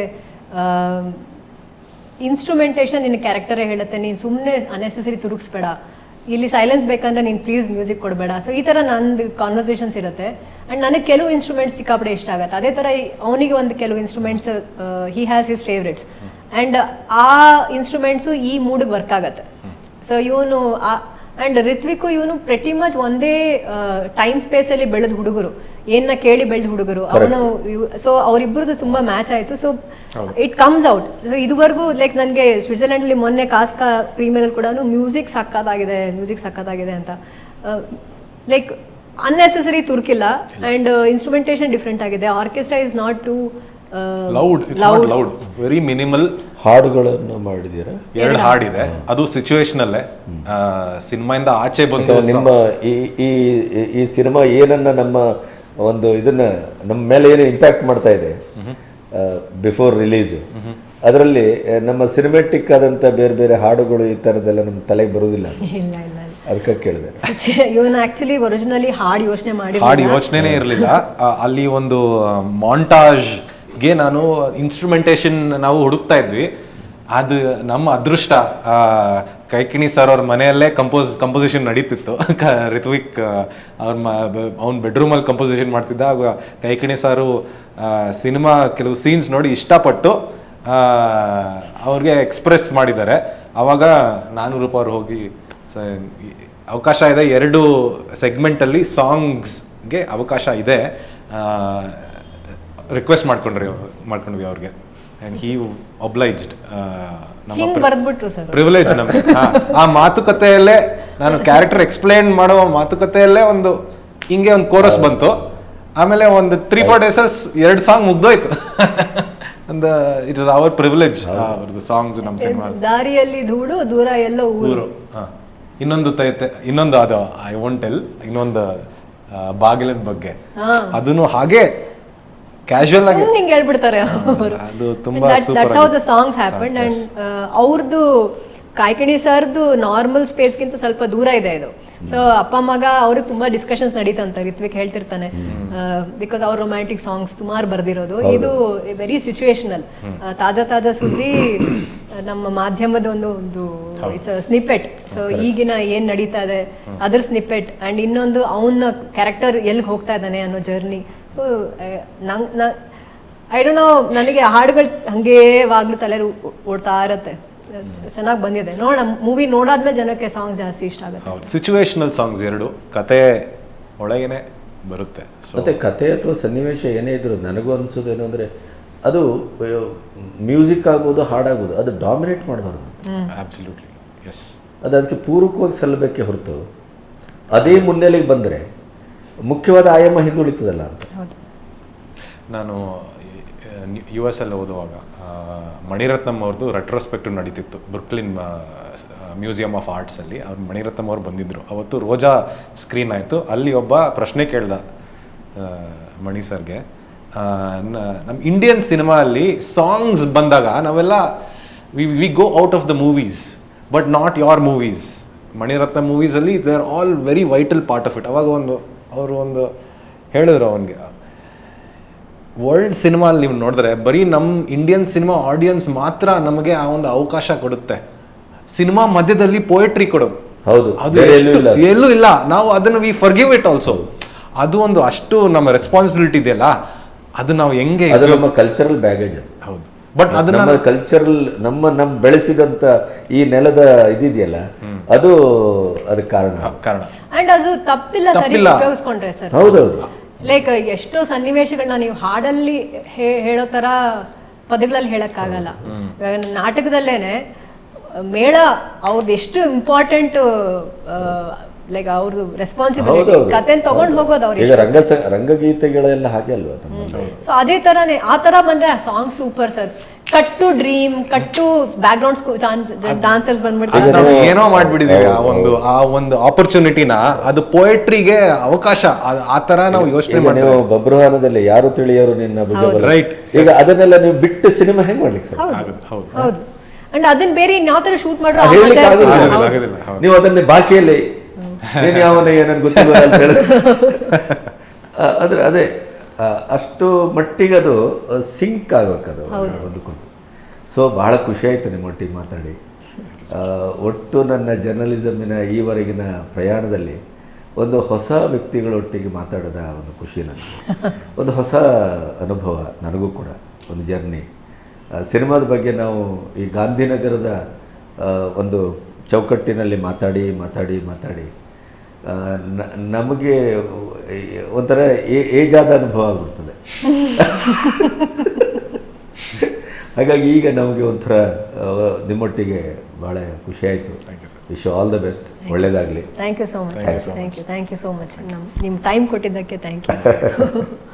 ಇನ್ಸ್ಟ್ರೂಮೆಂಟೇಷನ್ ನಿನ್ನ ಕ್ಯಾರೆಕ್ಟರೇ ಹೇಳುತ್ತೆ, ನೀನು ಸುಮ್ಮನೆ ಅನ್ನೆಸೆಸರಿ ತುರುಗಿಸ್ಬೇಡ ಇಲ್ಲಿ ಸೈಲೆನ್ಸ್ ಬೇಕಂದ್ರೆ ನೀನು ಪ್ಲೀಸ್ ಮ್ಯೂಸಿಕ್ ಕೊಡಬೇಡ. ಸೊ ಈ ಥರ ನಂದು ಕಾನ್ವರ್ಸೇಷನ್ಸ್ ಇರುತ್ತೆ. ಆ್ಯಂಡ್ ನನಗೆ ಕೆಲವು ಇನ್ಸ್ಟ್ರೂಮೆಂಟ್ಸ್ ಸಿಕ್ಕಾಪಡೆ ಇಷ್ಟ ಆಗುತ್ತೆ. ಅದೇ ಥರ ಅವನಿಗೆ ಒಂದು ಕೆಲವು instruments he has his favourites and ಆ ಇನ್ಸ್ಟ್ರೂಮೆಂಟ್ಸು ಈ ಮೂಡಿಗೆ ವರ್ಕ್ ಆಗುತ್ತೆ. ಸೊ ಇವನು ಆ್ಯಂಡ್ ರಿತ್ವಿಕು ಇವನು ಪ್ರತಿ ಮಚ್ ಒಂದೇ ಟೈಮ್ ಸ್ಪೇಸಲ್ಲಿ ಬೆಳೆದ ಹುಡುಗರು. ಏನ ಕೇಳಿ ಬೆಳೆದ ಹುಡುಗರು. ಅವನು ಸೊ ಅವರಿಬ್ಬರದು ತುಂಬಾ ಮ್ಯಾಚ್ ಆಯಿತು. So it comes out so ಇದುವರೆಗೂ ಲೈಕ್ ನನಗೆ ಸ್ವಿಟ್ಜರ್ಲೆಂಡಲ್ಲಿ ಮೊನ್ನೆ ಕಾಸ್ಕಾ ಪ್ರೀಮಿಯರ್ ಕೂಡ ಮ್ಯೂಸಿಕ್ ಸಕ್ಕತ್ತಾಗಿದೆ ಮ್ಯೂಸಿಕ್ ಸಕ್ಕತ್ತಾಗಿದೆ ಅಂತ. ಲೈಕ್ ಅನ್ನೆಸೆಸರಿ ತುರ್ಕಿಲ್ಲ. ಅಂಡ್ ಇನ್ಸ್ಟ್ರುಮೆಂಟೇಷನ್ ಡಿಫ್ರೆಂಟ್ ಆಗಿದೆ. Orchestra is not too loud loud not loud very minimal ಹಾಡುಗಳನ್ನು ಮಾಡಿದ್ದೀರಾ? ಎರಡು ಹಾಡಿದೆ. ಅದು ಸಿಚುವೇಶನಲ್ಲೇ ಸಿನಿಮಾಯಿಂದ ಆಚೆ ಬಂದು ನಿಮ್ಮ ಈ ಈ ಈ ಸಿನಿಮಾ ಏನನ್ನ ನಮ್ಮ ಒಂದು ಇದನ್ನ ನಮ್ಮ ಮೇಲೆ ಏನು ಇಂಪ್ಯಾಕ್ಟ್ ಮಾಡ್ತಾ ಇದೆ. ಬಿಫೋರ್ ರಿಲೀಸ್ ಅದರಲ್ಲಿ ನಮ್ಮ ಸಿನಿಮೆಟಿಕ್ ಆದಂಥ ಬೇರೆ ಬೇರೆ ಹಾಡುಗಳು ಈ ಥರದ್ದೆಲ್ಲ ನಮ್ಮ ತಲೆಗೆ ಬರುವುದಿಲ್ಲ. (laughs) ಇಲ್ಲ ಇಲ್ಲ ಅದಕ್ಕೆ ಕೇಳಿದೆ. (laughs) ಇವನು ಆಕ್ಚುಲಿ ಒರಿಜಿನಲಿ ಹಾಡು ಯೋಚನೆ ಮಾಡಿ ಹಾಡು ಯೋಚನೆನೇ ಇರಲಿಲ್ಲ. ಅಲ್ಲಿ ಒಂದು ಮಾಂಟಾಜ್ಗೆ ನಾನು ಇನ್ಸ್ಟ್ರೂಮೆಂಟೇಷನ್ ನಾವು ಹುಡುಕ್ತಾ ಇದ್ವಿ. ಅದು ನಮ್ಮ ಅದೃಷ್ಟ. ಆ, ಕೈಕಿಣಿ ಸರ್ ಅವ್ರ ಮನೆಯಲ್ಲೇ ಕಂಪೋಸ್ ಕಂಪೋಸಿಷನ್ ನಡೀತಿತ್ತು. ಕ- ರಿತ್ವಿಕ್ ಅವ್ರ ಅವ್ನ ಬೆಡ್ರೂಮಲ್ಲಿ ಕಂಪೋಸಿಷನ್ ಮಾಡ್ತಿದ್ದ. ಆಗ ಕೈಕಿಣಿ ಸಾರು ಸಿನಿಮಾ ಕೆಲವು ಸೀನ್ಸ್ ನೋಡಿ ಇಷ್ಟಪಟ್ಟು ಅವ್ರಿಗೆ ಎಕ್ಸ್ಪ್ರೆಸ್ ಮಾಡಿದ್ದಾರೆ. ಆವಾಗ ನಾನು ರೂಪ ಅವ್ರು ಹೋಗಿ ಅವಕಾಶ ಇದೆ. ಎರಡು ಸೆಗ್ಮೆಂಟಲ್ಲಿ ಸಾಂಗ್ಸ್ಗೆ ಅವಕಾಶ ಇದೆ. ರಿಕ್ವೆಸ್ಟ್ ಮಾಡ್ಕೊಂಡ್ರಿ, ಮಾಡ್ಕೊಂಡ್ವಿ ಅವ್ರಿಗೆ. ಆ್ಯಂಡ್ ಹಿ ಒಬ್ಲೈಜ್ಡ್ ನಮ್ಮ ಹಿಂಗ್ ಬರ್ದ್ಬಿಟ್ರು ಸರ್. ಪ್ರಿವಿಲೇಜ್ ನಮಗೆ. (laughs) ಆ ಮಾತುಕತೆಯಲ್ಲೇ ನಾನು ಕ್ಯಾರೆಕ್ಟರ್ ಎಕ್ಸ್ಪ್ಲೇನ್ ಮಾಡೋ ಮಾತುಕತೆಯಲ್ಲೇ ಒಂದು ಹಿಂಗೆ ಒಂದು ಕೋರಸ್ ಬಂತು. ಆಮೇಲೆ ಒಂದು ತ್ರೀ ಫೋರ್ ಡೇಸಸ್ ಎರಡು ಸಾಂಗ್ ಮುಗ್ದೋಯ್ತು. (laughs) ಒಂದು ಇಟ್ ಇಸ್ ಅವರ್ ಪ್ರಿವಿಲೇಜ್ ಅವ್ರದ್ದು ಸಾಂಗ್ಸ್ ನಮ್ಮ ಸಿನಿಮಾ ದಾರಿಯಲ್ಲಿ ಧೂಳು ದೂರ ಎಲ್ಲ ಊರು. ಇನ್ನೊಂದು ತೈತೆ ಇನ್ನೊಂದು ಅದು ಐ ವಾಂಟ್ ಟೆಲ್ ಇನ್ನೊಂದು ಬಾಗಿಲದ ಬಗ್ಗೆ. ಅದನ್ನು ಹಾಗೆ ಕ್ಯಾಶುವಲ್ ಆಗಿ ಹಿಂಗ್ ಹೇಳ್ಬಿಡ್ತಾರೆ ಅವರು. ಅದು ತುಂಬಾ that's how the songs happen and ಅವ್ರದ್ದು ಕಾಯ್ಕಣಿ ಸರ್ದು ನಾರ್ಮಲ್ ಸ್ಪೇಸ್ಗಿಂತ ಸ್ವಲ್ಪ ದೂರ ಇದೆ ಇದು. ಸೊ ಅಪ್ಪ ಮಗ ಅವ್ರಿಗೆ ತುಂಬಾ ಡಿಸ್ಕಷನ್ಸ್ ನಡೀತಂತ ರಿತ್ವಿಕ್ ಹೇಳ್ತಿರ್ತಾನೆ. ಬಿಕಾಸ್ ಅವ್ರ ರೊಮ್ಯಾಂಟಿಕ್ ಸಾಂಗ್ಸ್ ಸುಮಾರು ಬರ್ದಿರೋದು. ಇದು ವೆರಿ ಸಿಚುವೇಶನಲ್ ತಾಜಾ ತಾಜಾ ಸುದ್ದಿ (coughs) ನಮ್ಮ ಮಾಧ್ಯಮದ ಒಂದು ಒಂದು ಇಟ್ಸ್ ಸ್ನಿಪೆಟ್ ಸೊ ಈಗಿನ ಏನ್ ನಡೀತಾ ಇದೆ ಅದ್ರ ಸ್ನಿಪೆಟ್ ಅಂಡ್ ಇನ್ನೊಂದು ಅವನ ಕ್ಯಾರೆಕ್ಟರ್ ಎಲ್ಲಿ ಹೋಗ್ತಾ ಇದ್ದಾನೆ ಅನ್ನೋ ಜರ್ನಿ ಸೊ ನಂಗೆ ಐ ಡೋಂಟ್ ನೋ ನನಗೆ ಹಾಡುಗಳು ಹಂಗೇ ವಾಗ್ಲು ತಲೆ ಓಡ್ತಾ ಇರತ್ತೆ. ಚೆನ್ನಾಗಿ ಬಂದಿದೆ. ನೋಡ ಮೂವಿ ನೋಡಾದ್ಮೇಲೆ ಜನಕ್ಕೆ ಸಾಂಗ್ಸ್ ಜಾಸ್ತಿ ಇಷ್ಟ ಆಗುತ್ತೆ. ಸಿಚುವೇಶನಲ್ ಸಾಂಗ್ಸ್ ಎರಡು. ಕತೆ ಒಳಗೇನೆ ಬರುತ್ತೆ. ಮತ್ತೆ ಕತೆ ಅಥವಾ ಸನ್ನಿವೇಶ ಏನೇ ಇದ್ರು ನನಗೂ ಅನಿಸೋದೇನು ಅಂದರೆ ಅದು ಮ್ಯೂಸಿಕ್ ಆಗ್ಬೋದು ಹಾಡಾಗ್ಬೋದು ಅದು ಡಾಮಿನೇಟ್ ಮಾಡಬಾರ್ದು. ಅಬ್ಸಲ್ಯೂಟ್ಲಿ ಎಸ್ ಅದು ಅದಕ್ಕೆ ಪೂರಕವಾಗಿ ಸಲ್ಲಬೇಕೆ ಹೊರತು. ಅದೇ ಮುನ್ನೆಲೆಗೆ ಬಂದರೆ ಮುಖ್ಯವಾದ ಆಯಾಮ ಹಿಂದುಳಿತದಲ್ಲ ಅಂತ. ನಾನು ಯು ಎಸ್ ಅಲ್ಲಿ ಓದುವಾಗ ಮಣಿರತ್ನಂ ಅವ್ರದ್ದು ರೆಟ್ರೋಸ್ಪೆಕ್ಟಿವ್ ನಡೀತಿತ್ತು ಬ್ರುಕ್ಲಿನ್ ಮ್ಯೂಸಿಯಂ ಆಫ್ ಆರ್ಟ್ಸಲ್ಲಿ ಅವ್ರು ಮಣಿರತ್ನಂ ಅವ್ರು ಬಂದಿದ್ದರು ಅವತ್ತು ರೋಜಾ ಸ್ಕ್ರೀನ್ ಆಯಿತು. ಅಲ್ಲಿ ಒಬ್ಬ ಪ್ರಶ್ನೆ ಕೇಳ್ದ ಮಣಿ ಸರ್ಗೆ ನಮ್ಮ ಇಂಡಿಯನ್ ಸಿನಿಮಾ ಅಲ್ಲಿ ಸಾಂಗ್ಸ್ ಬಂದಾಗ ನಾವೆಲ್ಲ we we go out of the movies but not your movies Mani Ratnam ಮೂವೀಸಲ್ಲಿ they are all very vital part of it ಅವಾಗ ಒಂದು ಅವರು ಒಂದು ಹೇಳಿದ್ರು ಅವನಿಗೆ. ವರ್ಲ್ಡ್ ಸಿನಿಮಾ ನೀವು ನೋಡಿದ್ರೆ ಬರೀ ನಮ್ಮ ಇಂಡಿಯನ್ ಸಿನಿಮಾ ಆಡಿಯನ್ಸ್ ಮಾತ್ರ ನಮಗೆ ಆ ಒಂದು ಅವಕಾಶ ಕೊಡುತ್ತೆ. ಸಿನಿಮಾ ಮಧ್ಯದಲ್ಲಿ ಪೋಯೆಟ್ರಿ ಕೊಡೋದು. ಹೌದು ಅದು ಎಲ್ಲೂ ಇಲ್ಲ ಎಲ್ಲೂ ಇಲ್ಲ. ನಾವು ಅದನ್ನು ವಿ ಫರ್ಗಿವ್ ಇಟ್ ಆಲ್ಸೋ ಅದು ಒಂದು ಅಷ್ಟು ನಮ್ಮ ರೆಸ್ಪಾನ್ಸಿಬಿಲಿಟಿ ಇದೆಯಲ್ಲ? ಅದು ನಾವು ಹೆಂಗೆ ಕಲ್ಚರಲ್ ಬ್ಯಾಗೇಜ್ ಅದು. ಹೌದು. ಬಟ್ ಅದನ್ನ ನಮ್ಮ ಕಲ್ಚರಲ್ ನಮ್ಮ ನಮ್ಮ ಬೆಳೆಸಿದಂತ ಈ ನೆಲದ ಇದಿದೆಯಲ್ಲ ಅದು ಅದಕ್ಕೆ ಕಾರಣ. ಕಾರಣ. ಅಂಡ್ ಅದು ತಪ್ಪಿಲ್ಲ ಸರಿ. ಉಪಯೋಗಿಸ್ಕೊಂಡ್ರೆ ಸರ್. ಹೌದೌದು. ಲೈಕ್ ಎಷ್ಟೋ ಸನ್ನಿವೇಶಗಳನ್ನ ನೀವು ಹಾಡಲ್ಲಿ ಹೇ- ಹೇಳೋ ತರ ಪದಗಳಲ್ಲಿ ಹೇಳಕ್ಕಾಗಲ್ಲ. ಆಗಲ್ಲ ನಾಟಕದಲ್ಲೇನೆ ಮೇಳ ಅವ್ರದ್ದು ಎಷ್ಟು ಇಂಪಾರ್ಟೆಂಟ್ ಲೈಕ್ ಅವ್ರದ್ದು ರೆಸ್ಪಾನ್ಸಿಬಿಲಿಟಿ ಕತೆನ ತಗೊಂಡು ಹೋಗೋದು ಅವ್ರಿಗೆ ಈಗ ರಂಗ ರಂಗಗೀತೆಗಳೆಲ್ಲ ಹಾಗೆ ಅಲ್ವಾ ಸೊ ಅದೇ ತರನೇ ಆ ತರ ಬಂದ್ರೆ song super sir cut dream cut background dancers ಬಂದ್ಬಿಟ್ಟು ನಾವು ಏನೋ ಮಾಡ್ಬಿಟ್ಟಿದೀವಿ ಆ ಒಂದು ಆ ಒಂದು ಆಪರ್ಚುನಿಟಿನ ಅದು ಪೋಯಟ್ರಿಗೆ ಅವಕಾಶ. ಆ- ತರ ನಾವು ಯೋಚನೆ ಮಾಡಿ ಮಾಡ್ತೀವಿ. ನೀವು ಬಬ್ರುವಾನದಲ್ಲಿ ಯಾರು ತಿಳಿಯೋರು ನಿನ್ನ ರೈಟ್. ಈಗ ಅದನ್ನೆಲ್ಲ ನೀವು ಬಿಟ್ಟು ಸಿನಿಮಾ ಹೆಂಗ್ ಮಾಡ್ಲಿಕ್ಕೆ ಸರ್? ಹೌದು. ಹೌದು. ಹೌದು. ಅಂಡ್ ಅದನ್ನ ಬೇರೆ ಇನ್ಯಾವ ತರ ಶೂಟ್ ಹೌದು. ನೀವು ಅದನ್ನ ಭಾಷೆಯಲ್ಲಿ ನೀನು ಯಾವನ ಏನನ್ನು ಗೊತ್ತಿಲ್ಲ ಅಂತ ಹೇಳಿ. (laughs) ಆ, ಅದೇ ಅಷ್ಟು ಮಟ್ಟಿಗೆ ಅದು ಸಿಂಕ್ ಆಗಬೇಕದು ಒಂದಕ್ಕೊಂದು. ಸೊ ಬಹಳ ಖುಷಿ ಆಯ್ತು ನಿಮ್ಮೊಟ್ಟಿಗೆ ಮಾತಾಡಿ. ಒಟ್ಟು ನನ್ನ ಜರ್ನಲಿಸಮಿನ ಈವರೆಗಿನ ಪ್ರಯಾಣದಲ್ಲಿ ಒಂದು ಹೊಸ ವ್ಯಕ್ತಿಗಳೊಟ್ಟಿಗೆ ಮಾತಾಡದ ಒಂದು ಖುಷಿ ನನಗೆ. (laughs) ಒಂದು ಹೊಸ ಅನುಭವ ನನಗೂ ಕೂಡ ಒಂದು ಜರ್ನಿ ಸಿನಿಮಾದ ಬಗ್ಗೆ ನಾವು ಈ ಗಾಂಧಿನಗರದ ಒಂದು ಚೌಕಟ್ಟಿನಲ್ಲಿ ಮಾತಾಡಿ ಮಾತಾಡಿ ಮಾತಾಡಿ ನಮಗೆ ಒಂಥರ ಏ- ಏಜಾದ ಅನುಭವ ಆಗ್ಬಿಡ್ತದೆ. ಹಾಗಾಗಿ ಈಗ ನಮಗೆ ಒಂಥರ ನಿಮ್ಮೊಟ್ಟಿಗೆ ಭಾಳ ಖುಷಿ ಆಯಿತು. ವಿಶ್ ಆಲ್ ದ ಬೆಸ್ಟ್ ಒಳ್ಳೇದಾಗಲಿ. Thank you so much thank you thank you so much ನಮ್ಮ ನಿಮ್ಮ ಟೈಮ್ ಕೊಟ್ಟಿದ್ದಕ್ಕೆ ಥ್ಯಾಂಕ್ ಯು (laughs)